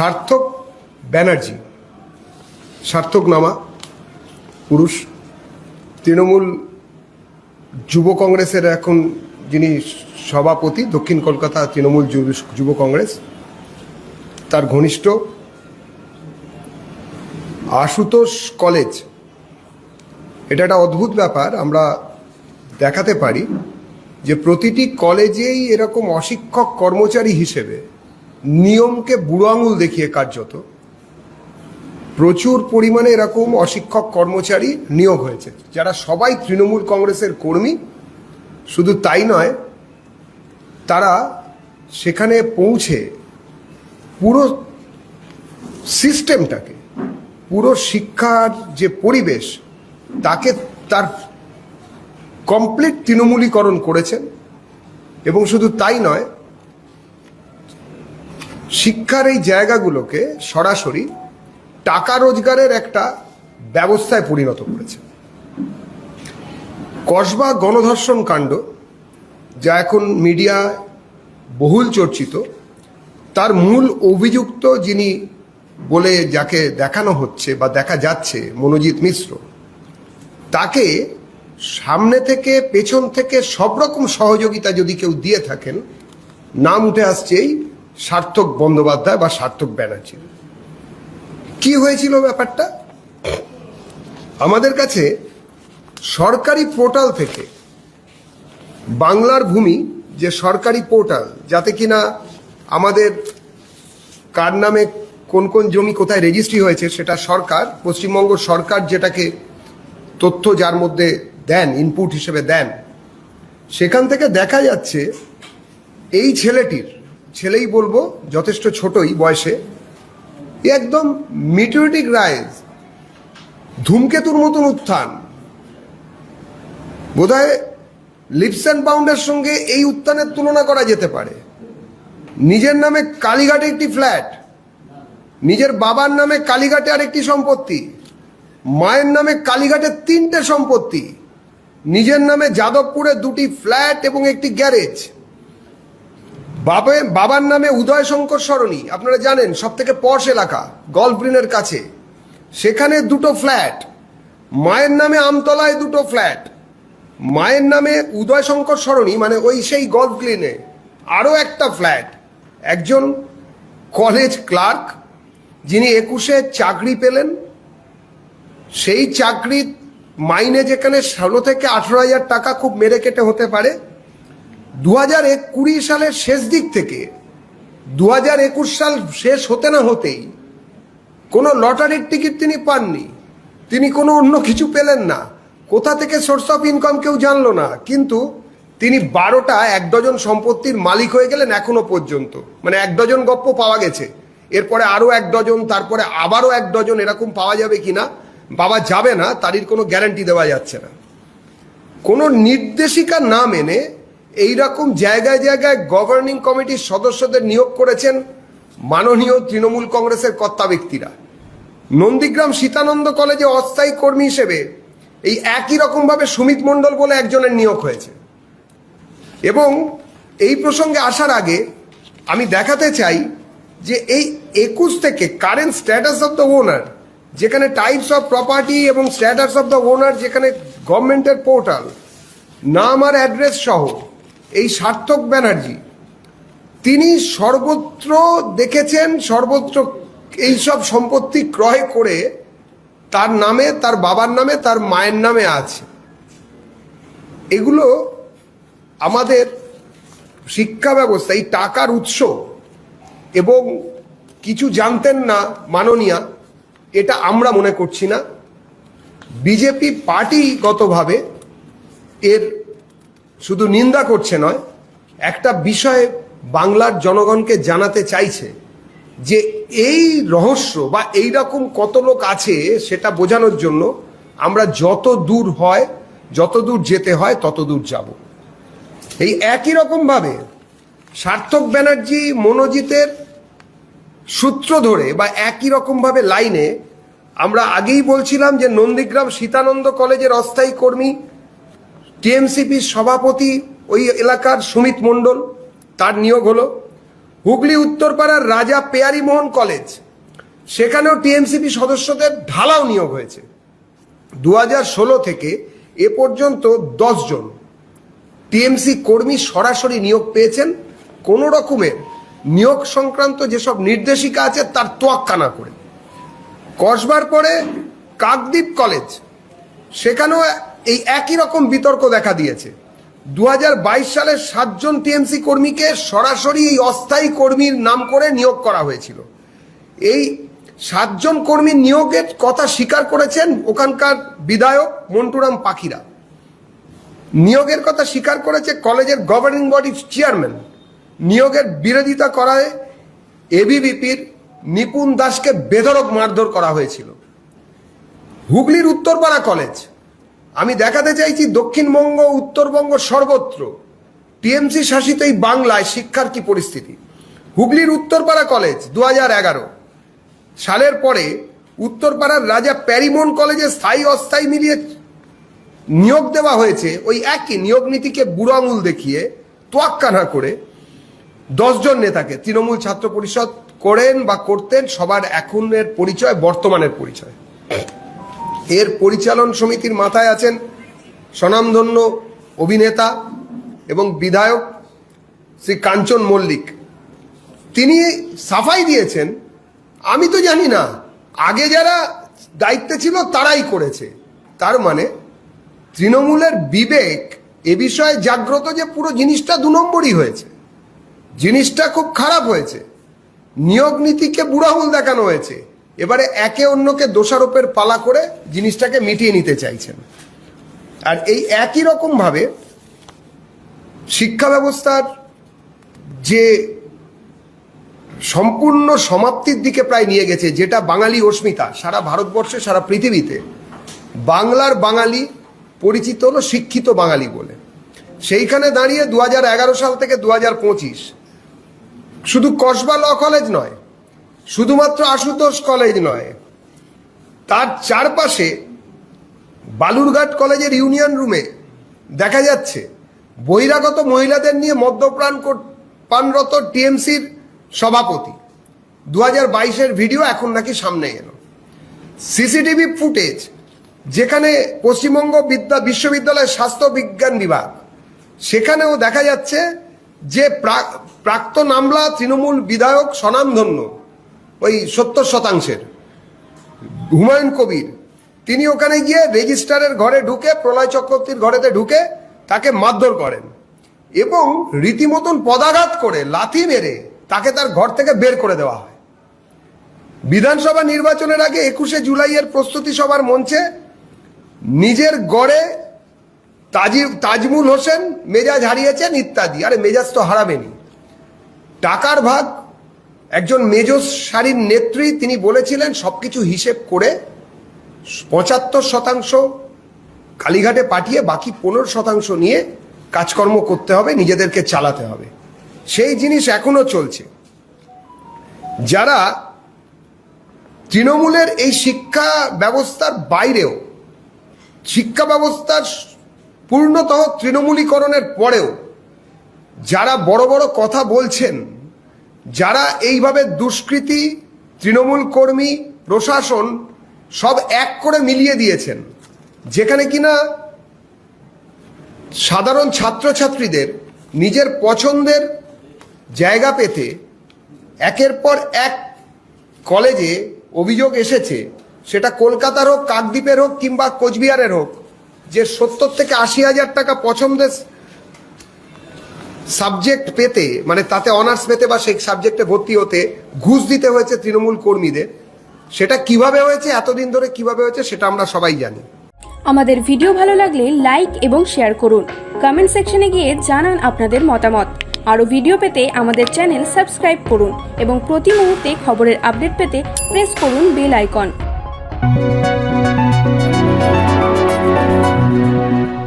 সার্থক ব্যানার্জি, সার্থক নামা, পুরুষ। তৃণমূল যুব কংগ্রেসের এখন যিনি সভাপতি, দক্ষিণ কলকাতা তৃণমূল যুব- কংগ্রেস, তার ঘনিষ্ঠ আশুতোষ কলেজ। এটা একটা অদ্ভুত ব্যাপার, আমরা দেখাতে পারি যে প্রতিটি কলেজেই এরকম অশিক্ষক কর্মচারী হিসেবে নিয়মকে বুড়ো আঙুল দেখিয়ে কার্যত। প্রচুর পরিমাণে এরকম অশিক্ষক কর্মচারী নিয়োগ হয়েছে। যারা সবাই তৃণমূল কংগ্রেসের কর্মী, শুধু তাই নয়, তারা সেখানে পৌঁছে পুরো সিস্টেমটাকে, পুরো শিক্ষার যে পরিবেশ, তাকে তার কমপ্লিট তৃণমূলীকরণ করেছেন। এবং শুধু তাই নয় শিক্ষার এই জায়গাগুলোকে সরাসরি টাকা রোজগারের একটা ব্যবস্থায় পরিণত করেছে। কসবা গণধর্ষণ কাণ্ড, যা এখন মিডিয়া বহুল চর্চিত, তার মূল অভিযুক্ত যিনি বলে যাকে দেখানো হচ্ছে বা দেখা যাচ্ছে মনোজিৎ মিশ্র, তাকে সামনে থেকে পেছন থেকে সব রকম সহযোগিতা যদি কেউ দিয়ে থাকেন, নাম উঠে আসছে এই সার্থক বন্দ্যোপাধ্যায় বা সার্থক ব্যানার্জি। কি হয়েছিল ব্যাপারটা? আমাদের কাছে সরকারি পোর্টাল থেকে বাংলার ভূমি যে সরকারি পোর্টাল, যাতে কিনা আমাদের কার নামে কোন কোন জমি কোথায় রেজিস্ট্রি হয়েছে সেটা সরকার, পশ্চিমবঙ্গ সরকার যেটাকে তথ্য যার মধ্যে দেন ইনপুট হিসেবে দেন, সেখান থেকে দেখা যাচ্ছে এই ছেলেটির ছেলেই বলব, যথেষ্ট ছোটই বয়সে একদম মিটিওরিটিক রাইজ ধূমকেতুর মতন উত্থান। বোধহয় লিপস অ্যান্ড বাউন্ডের সঙ্গে এই উত্থানের তুলনা করা যেতে পারে। নিজের নামে কালীঘাটে একটি ফ্ল্যাট নিজের বাবার নামে কালীঘাটে আরেকটি সম্পত্তি, মায়ের নামে কালীঘাটের তিনটে সম্পত্তি, নিজের নামে যাদবপুরে দুটি ফ্ল্যাট এবং একটি গ্যারেজ বাবে, বাবার নামে উদয় শঙ্কর সরণি, আপনারা জানেন সব থেকে পশ এলাকা গল্ফ গ্রিনের কাছে। সেখানে দুটো ফ্ল্যাট, মায়ের নামে আমতলায় দুটো ফ্ল্যাট, মায়ের নামে উদয় শঙ্কর সরণি মানে ওই সেই গল্ফ গ্রিনে আরও একটা ফ্ল্যাট। একজন কলেজ ক্লার্ক, যিনি একুশে চাকরি পেলেন, সেই চাকরির মাইনে যেখানে ষোলো থেকে আঠেরো হাজার টাকা খুব মেরে কেটে হতে পারে দু হাজার কুড়ি সালের শেষ দিক থেকে দু হাজার একুশ সাল শেষ হতে না হতেই কোনো লটারির টিকিট তিনি পাননি। তিনি কোনো অন্য কিছু পেলেন না। কোথা থেকে সোর্স অফ ইনকাম কেউ জানলো না। কিন্তু তিনি বারোটা এক ডজন সম্পত্তির মালিক হয়ে গেলেন এখনও পর্যন্ত। মানে এক ডজন গপ্প পাওয়া গেছে। এরপরে আরও এক ডজন, তারপরে আবারও এক ডজন এরকম পাওয়া যাবে কি না বাবা যাবে না তারই কোনো গ্যারান্টি দেওয়া যাচ্ছে না। কোনো নির্দেশিকা না মেনে এই রকম জায়গায় জায়গায় গভর্নিং কমিটির সদস্যদের নিয়োগ করেছেন মাননীয় তৃণমূল কংগ্রেসের কর্তা ব্যক্তিরা। নন্দীগ্রাম সীতানন্দ কলেজে অস্থায়ী কর্মী হিসেবে এই একই রকমভাবে সুমিত মণ্ডল বলে একজনের নিয়োগ হয়েছে। এবং এই প্রসঙ্গে আসার আগে আমি দেখাতে চাই যে এই একুশ থেকে current status of the owner যেখানে টাইপস অফ প্রপার্টি এবং স্ট্যাটাস অফ দ্য ওনার যেখানে গভর্নমেন্টের পোর্টাল নাম আর অ্যাড্রেস সহ এই সার্থক ব্যানার্জি। তিনি সর্বত্র দেখেছেন, সর্বত্র এইসব সম্পত্তি ক্রয় করে তার নামে, তার বাবার নামে, তার মায়ের নামে আছে। এগুলো আমাদের শিক্ষা ব্যবস্থা, এই টাকার উৎস এবং কিছু জানতেন না মাননীয়া, এটা আমরা মনে করছি না। বিজেপি পার্টিগতভাবে এর শুধু নিন্দা করছে নয়, একটা বিষয়ে বাংলার জনগণকে জানাতে চাইছে যে এই রহস্য বা এই রকম কত লোক আছে সেটা বোঝানোর জন্য আমরা যত দূর হয়, যত দূর যেতে হয়, তত দূর যাব। এই একই রকমভাবে সার্থক ব্যানার্জি মনোজিতের সূত্র ধরে বা একই রকমভাবে লাইনে আমরা আগেই বলছিলাম যে নন্দীগ্রাম সীতানন্দ কলেজের অস্থায়ী কর্মী টিএমসিপির সভাপতি ওই এলাকার সুমিত মণ্ডল, তার নিয়োগ হলো। হুগলি উত্তরপাড়ার রাজা পেয়ারি মোহন কলেজ, সেখানেও টিএমসিপি সদস্যদের ঢালাও নিয়োগ হয়েছে। দু ষোলো থেকে এ পর্যন্ত জন টিএমসি কর্মী সরাসরি নিয়োগ পেয়েছেন। কোনো রকমের নিয়োগ সংক্রান্ত যেসব নির্দেশিকা আছে, তার তোয়াক্কা না করে। কসবার পরে কাকদ্বীপ কলেজ, সেখানেও এই একই রকম বিতর্ক দেখা দিয়েছে। দু হাজার বাইশ সালের সাতজন টিএমসি কর্মীকে সরাসরি এই অস্থায়ী কর্মীর নাম করে নিয়োগ করা হয়েছিল। এই সাতজন কর্মী নিয়োগের কথা স্বীকার করেছেন ওখানকার বিধায়ক মন্টুরাম পাখিরা। নিয়োগের কথা স্বীকার করেছে কলেজের গভর্নিং বডির চেয়ারম্যান নিয়োগের বিরোধিতা করায় এবিভিপির নিপুণ দাসকে বেধরক মারধর করা হয়েছিল। হুগলির উত্তরপাড়া কলেজ আমি দেখাতে চাইছি দক্ষিণবঙ্গ উত্তরবঙ্গ সর্বত্র। টিএমসি শাসিত এই বাংলায় শিক্ষার কি পরিস্থিতি? হুগলির উত্তরপাড়া কলেজ দু সালের পরে উত্তরপাড়ার রাজা প্যারিমন কলেজে স্থায়ী অস্থায়ী মিলিয়ে নিয়োগ দেওয়া হয়েছে। ওই একই নিয়োগ নীতিকে বুড়ো আঙুল দেখিয়ে তোয়াক্কা না করে দশজন নেতাকে তৃণমূল ছাত্র পরিষদ করেন বা করতেন, সবার এখনের পরিচয়, বর্তমানের পরিচয়। এর পরিচালন সমিতির মাথায় আছেন স্বনামধন্য অভিনেতা এবং বিধায়ক শ্রী কাঞ্চন মল্লিক। তিনি সাফাই দিয়েছেন। আমি তো জানি না, আগে যারা দায়িত্বে ছিল তারাই করেছে। তার মানে তৃণমূলের বিবেক এ বিষয়ে জাগ্রত যে পুরো জিনিসটা দু নম্বরই হয়েছে। জিনিসটা খুব খারাপ হয়েছে। নিয়োগ নীতিকে বুড়াহুল দেখানো হয়েছে। এবারে একে অন্যকে দোষারোপের পালা করে জিনিসটাকে মিটিয়ে নিতে চাইছেন। আর এই একই রকমভাবে শিক্ষা ব্যবস্থার যে সম্পূর্ণ সমাপ্তির দিকে প্রায় নিয়ে গেছে, যেটা বাঙালি অস্মিতা, সারা ভারতবর্ষে, সারা পৃথিবীতে বাংলার বাঙালি পরিচিত হলো শিক্ষিত বাঙালি বলে। সেইখানে দাঁড়িয়ে দু হাজার এগারো সাল থেকে দু হাজার পঁচিশ শুধু কসবা ল কলেজ নয় শুধুমাত্র আশুতোষ কলেজ নয়, তার চারপাশে বালুরঘাট কলেজের ইউনিয়ন রুমে দেখা যাচ্ছে বহিরাগত মহিলাদের নিয়ে মদ্যপ্রাণ পানরত টিএমসির সভাপতি। দু হাজার বাইশের ভিডিও এখন নাকি সামনে এলো। সিসিটিভি ফুটেজ, যেখানে পশ্চিমবঙ্গ বিদ্যা, বিশ্ববিদ্যালয়ের স্বাস্থ্য বিজ্ঞান বিভাগ, সেখানেও দেখা যাচ্ছে যে প্রা- প্রাক্তন আমলা তৃণমূল বিধায়ক স্বনামধন্য ওই সত্তর শতাংশের। হুমায়ুন কবির, তিনি ওখানে গিয়ে রেজিস্ট্রারের ঘরে ঢুকে, প্রলয় চক্রবর্তীর ঘরেতে ঢুকে তাকে মারধর করেন এবং রীতিমতন পদাঘাত করে লাথি মেরে তাকে তার ঘর থেকে বের করে দেওয়া হয়। বিধানসভা নির্বাচনের আগে একুশে জুলাইয়ের প্রস্তুতি সভার মঞ্চে নিজের গড়ে তাজি তাজমুল হোসেন মেজাজ হারিয়েছেন ইত্যাদি। আরে মেজাজ তো হারাবেনি টাকার ভাগ একজন মেজর সারির নেত্রী, তিনি বলেছিলেন, সবকিছু হিসেব করে পঁচাত্তর শতাংশ কালীঘাটে পাঠিয়ে বাকি পনেরো শতাংশ নিয়ে কাজকর্ম করতে হবে, নিজেদেরকে চালাতে হবে। সেই জিনিস এখনও চলছে। যারা তৃণমূলের এই শিক্ষা ব্যবস্থার বাইরেও, শিক্ষা ব্যবস্থার পূর্ণতঃ তৃণমূলীকরণের পরেও, যারা বড় বড় কথা বলছেন যারা এইভাবে দুষ্কৃতী, তৃণমূল কর্মী, প্রশাসন সব এক করে মিলিয়ে দিয়েছেন, যেখানে কিনা সাধারণ ছাত্রছাত্রীদের নিজের পছন্দের জায়গা পেতে একের পর এক কলেজে অভিযোগ এসেছে, সেটা কলকাতার হোক, কাকদ্বীপের হোক কিংবা কোচবিহারের হোক, যে সত্তর থেকে আশি হাজার টাকা পছন্দের সাবজেক্ট পেতে মানে তাতে অনার্স পেতে বা সেই সাবজেক্টে ভর্তি হতে ঘুষ দিতে হয়েছে তৃণমূল কর্মীদের। সেটা কীভাবে হয়েছে, এতদিন ধরে কীভাবে হয়েছে, সেটা আমরা সবাই জানি। আমাদের ভিডিও ভালো লাগলে লাইক এবং শেয়ার করুন। কমেন্ট সেকশনে গিয়ে জানান আপনাদের মতামত। আরও ভিডিও পেতে আমাদের চ্যানেল সাবস্ক্রাইব করুন এবং প্রতি মুহূর্তে খবরের আপডেট পেতে প্রেস করুন বেল আইকন